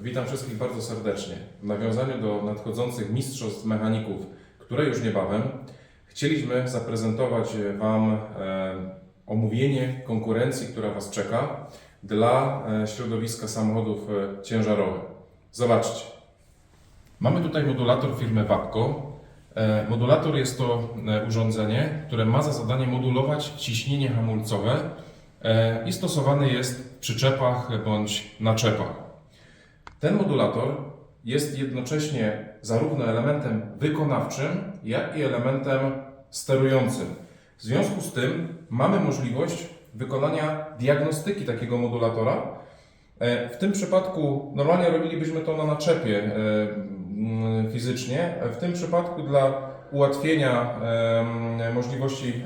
Witam wszystkich bardzo serdecznie. W nawiązaniu do nadchodzących mistrzostw mechaników, które już niebawem, chcieliśmy zaprezentować Wam e, omówienie konkurencji, która Was czeka dla e, środowiska samochodów e, ciężarowych. Zobaczcie. Mamy tutaj modulator firmy Wapco. Modulator jest to urządzenie, które ma za zadanie modulować ciśnienie hamulcowe i stosowany jest w przyczepach bądź naczepach. Ten modulator jest jednocześnie zarówno elementem wykonawczym, jak i elementem sterującym. W związku z tym mamy możliwość wykonania diagnostyki takiego modulatora. E, W tym przypadku normalnie robilibyśmy to na naczepie e, mm, fizycznie. W tym przypadku dla ułatwienia możliwości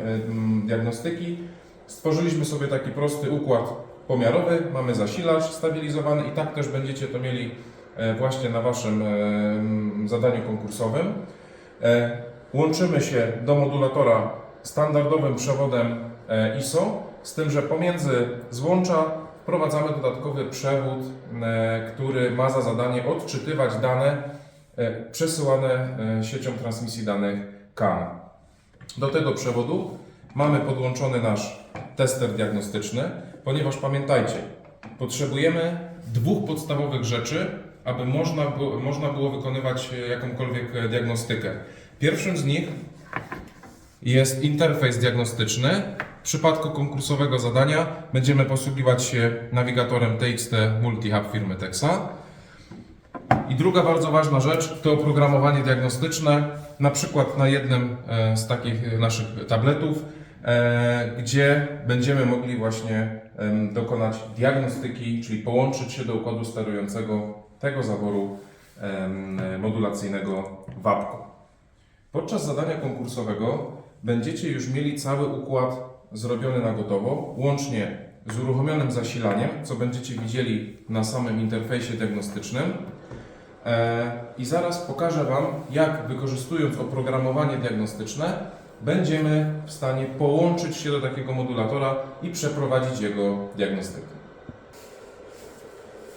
diagnostyki stworzyliśmy sobie taki prosty układ pomiarowy. Mamy zasilacz stabilizowany i tak też będziecie to mieli e, właśnie na Waszym em, zadaniu konkursowym. E, Łączymy się do modulatora standardowym przewodem e, ISO, z tym, że pomiędzy złącza wprowadzamy dodatkowy przewód, e, który ma za zadanie odczytywać dane e, przesyłane e, siecią transmisji danych CAN. Do tego przewodu mamy podłączony nasz tester diagnostyczny, ponieważ pamiętajcie, potrzebujemy dwóch podstawowych rzeczy, aby można było, można było wykonywać e, jakąkolwiek e, diagnostykę. Pierwszym z nich jest interfejs diagnostyczny. W przypadku konkursowego zadania będziemy posługiwać się nawigatorem TXT Multi-Hub firmy Texa. I druga bardzo ważna rzecz to oprogramowanie diagnostyczne, na przykład na jednym e, z takich naszych tabletów, gdzie będziemy mogli właśnie dokonać diagnostyki, czyli połączyć się do układu sterującego tego zaworu modulacyjnego WAPCO. Podczas zadania konkursowego będziecie już mieli cały układ zrobiony na gotowo, łącznie z uruchomionym zasilaniem, co będziecie widzieli na samym interfejsie diagnostycznym. E, I zaraz pokażę Wam, jak wykorzystując oprogramowanie diagnostyczne, będziemy w stanie połączyć się do takiego modulatora i przeprowadzić jego diagnostykę.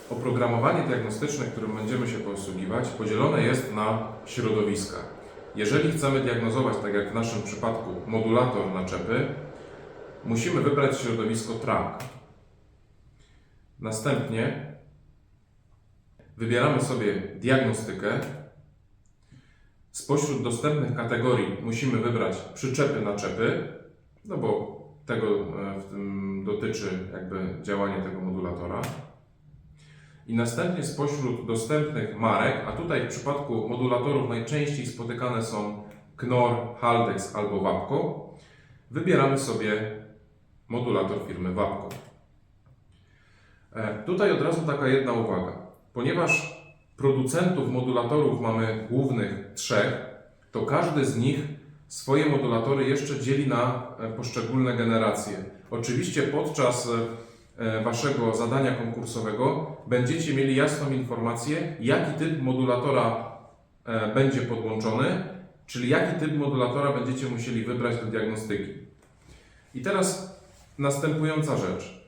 Oprogramowanie diagnostyczne, którym będziemy się posługiwać, podzielone jest na środowiska. Jeżeli chcemy diagnozować, tak jak w naszym przypadku, modulator naczepy, musimy wybrać środowisko track. Następnie wybieramy sobie diagnostykę. Spośród dostępnych kategorii musimy wybrać przyczepy naczepy, no bo tego e, w tym dotyczy jakby działanie tego modulatora. I następnie spośród dostępnych marek, a tutaj w przypadku modulatorów najczęściej spotykane są Knorr, Haldex albo Wapco, wybieramy sobie modulator firmy Wapco. E, Tutaj od razu taka jedna uwaga. Ponieważ producentów modulatorów mamy głównych trzech, to każdy z nich swoje modulatory jeszcze dzieli na e, poszczególne generacje. Oczywiście podczas e, Waszego zadania konkursowego będziecie mieli jasną informację, jaki typ modulatora e, będzie podłączony, czyli jaki typ modulatora będziecie musieli wybrać do diagnostyki. I teraz następująca rzecz.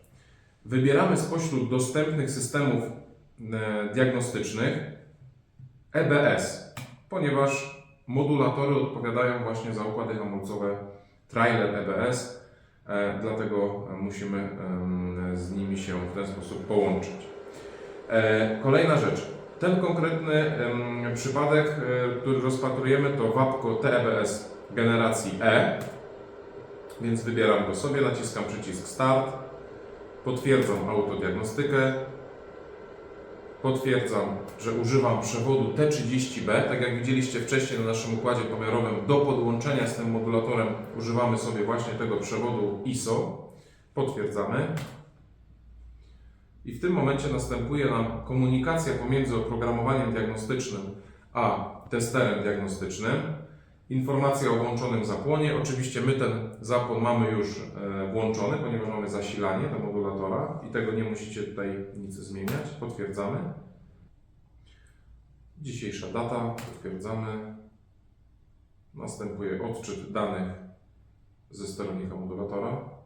Wybieramy spośród dostępnych systemów e, diagnostycznych EBS, ponieważ modulatory odpowiadają właśnie za układy hamulcowe trailer EBS, e, dlatego musimy z nimi się w ten sposób połączyć. E, Kolejna rzecz. Ten konkretny przypadek, e, który rozpatrujemy, to WAPCO TEBS generacji E, więc wybieram go sobie, naciskam przycisk Start, potwierdzam autodiagnostykę, potwierdzam, że używam przewodu T30B, tak jak widzieliście wcześniej na naszym układzie pomiarowym, do podłączenia z tym modulatorem używamy sobie właśnie tego przewodu ISO, potwierdzamy. I w tym momencie następuje nam komunikacja pomiędzy oprogramowaniem diagnostycznym a testerem diagnostycznym. Informacja o włączonym zapłonie. Oczywiście my ten zapłon mamy już e, włączony, ponieważ mamy zasilanie do modulatora i tego nie musicie tutaj nic zmieniać. Potwierdzamy. Dzisiejsza data, potwierdzamy. Następuje odczyt danych ze sterownika modulatora.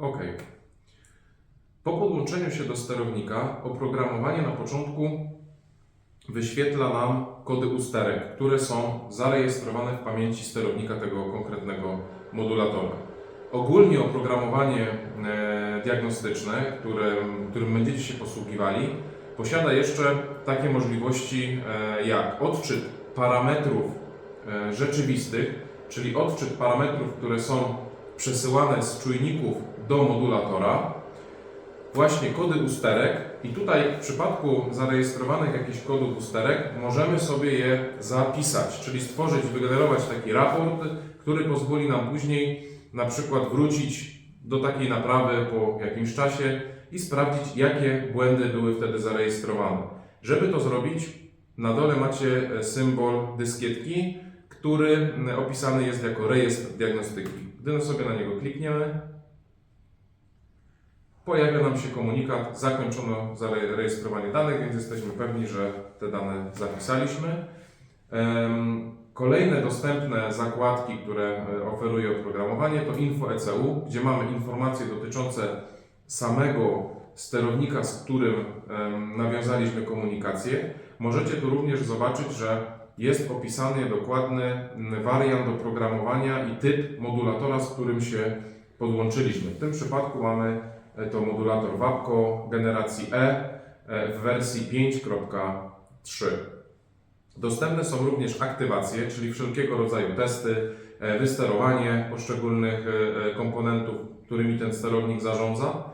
OK. Po podłączeniu się do sterownika oprogramowanie na początku wyświetla nam kody usterek, które są zarejestrowane w pamięci sterownika tego konkretnego modulatora. Ogólnie oprogramowanie e, diagnostyczne, którym, którym będziecie się posługiwali, posiada jeszcze takie możliwości e, jak odczyt parametrów e, rzeczywistych, czyli odczyt parametrów, które są przesyłane z czujników do modulatora, właśnie kody usterek i tutaj w przypadku zarejestrowanych jakichś kodów usterek możemy sobie je zapisać, czyli stworzyć, wygenerować taki raport, który pozwoli nam później na przykład wrócić do takiej naprawy po jakimś czasie i sprawdzić, jakie błędy były wtedy zarejestrowane. Żeby to zrobić, na dole macie e, symbol dyskietki, który opisany jest jako rejestr diagnostyki. Gdy sobie na niego klikniemy, pojawia nam się komunikat, zakończono zarejestrowanie danych, więc jesteśmy pewni, że te dane zapisaliśmy. Kolejne dostępne zakładki, które e, oferuje oprogramowanie, to Info ECU, gdzie mamy informacje dotyczące samego sterownika, z którym nawiązaliśmy komunikację. Możecie tu również zobaczyć, że jest opisany dokładny mm, wariant oprogramowania i typ modulatora, z którym się podłączyliśmy. W tym przypadku mamy e, to modulator WAPCO generacji E e, w wersji 5.3. Dostępne są również aktywacje, czyli wszelkiego rodzaju testy, e, wysterowanie poszczególnych komponentów, którymi ten sterownik zarządza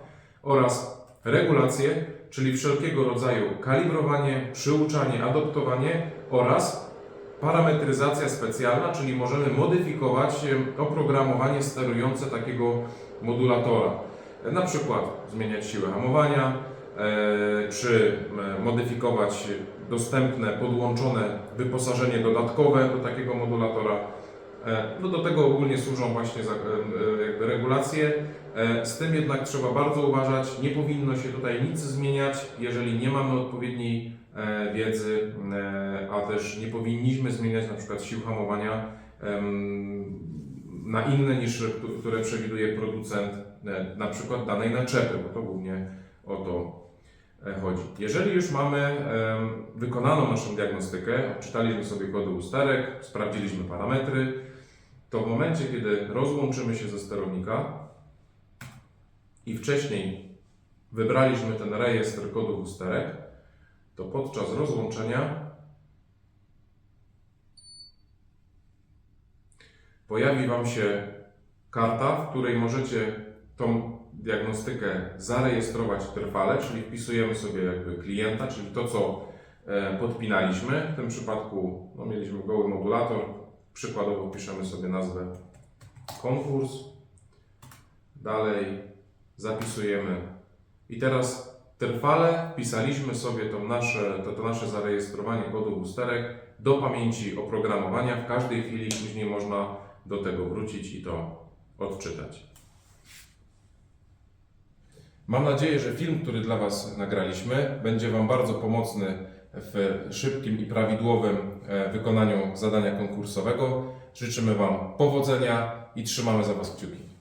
oraz regulacje, czyli wszelkiego rodzaju kalibrowanie, przyuczanie, adoptowanie oraz parametryzacja specjalna, czyli możemy modyfikować e, oprogramowanie sterujące takiego modulatora. E, Na przykład zmieniać siłę hamowania, e, czy modyfikować dostępne, podłączone wyposażenie dodatkowe do takiego modulatora. No do tego ogólnie służą właśnie regulacje. Z tym jednak trzeba bardzo uważać, nie powinno się tutaj nic zmieniać, jeżeli nie mamy odpowiedniej wiedzy, e, a też nie powinniśmy zmieniać na przykład sił hamowania na inne niż któ- które przewiduje producent e, na przykład danej naczepy, bo to głównie o to e, chodzi. Jeżeli już mamy wykonaną naszą diagnostykę, odczytaliśmy sobie kody usterek, sprawdziliśmy parametry, to w momencie, kiedy rozłączymy się ze sterownika i wcześniej wybraliśmy ten rejestr kodów usterek, to podczas rozłączenia pojawi Wam się karta, w której możecie tą diagnostykę zarejestrować trwale, czyli wpisujemy sobie jakby klienta, czyli to, co e, podpinaliśmy. W tym przypadku no, mieliśmy goły modulator. Przykładowo piszemy sobie nazwę konkurs. Dalej zapisujemy. I teraz trwale wpisaliśmy sobie to nasze, to, to nasze zarejestrowanie kodu usterek do pamięci oprogramowania. W każdej chwili później można do tego wrócić i to odczytać. Mam nadzieję, że film, który dla Was nagraliśmy, będzie Wam bardzo pomocny w szybkim i prawidłowym e, wykonaniu zadania konkursowego. Życzymy Wam powodzenia i trzymamy za Was kciuki.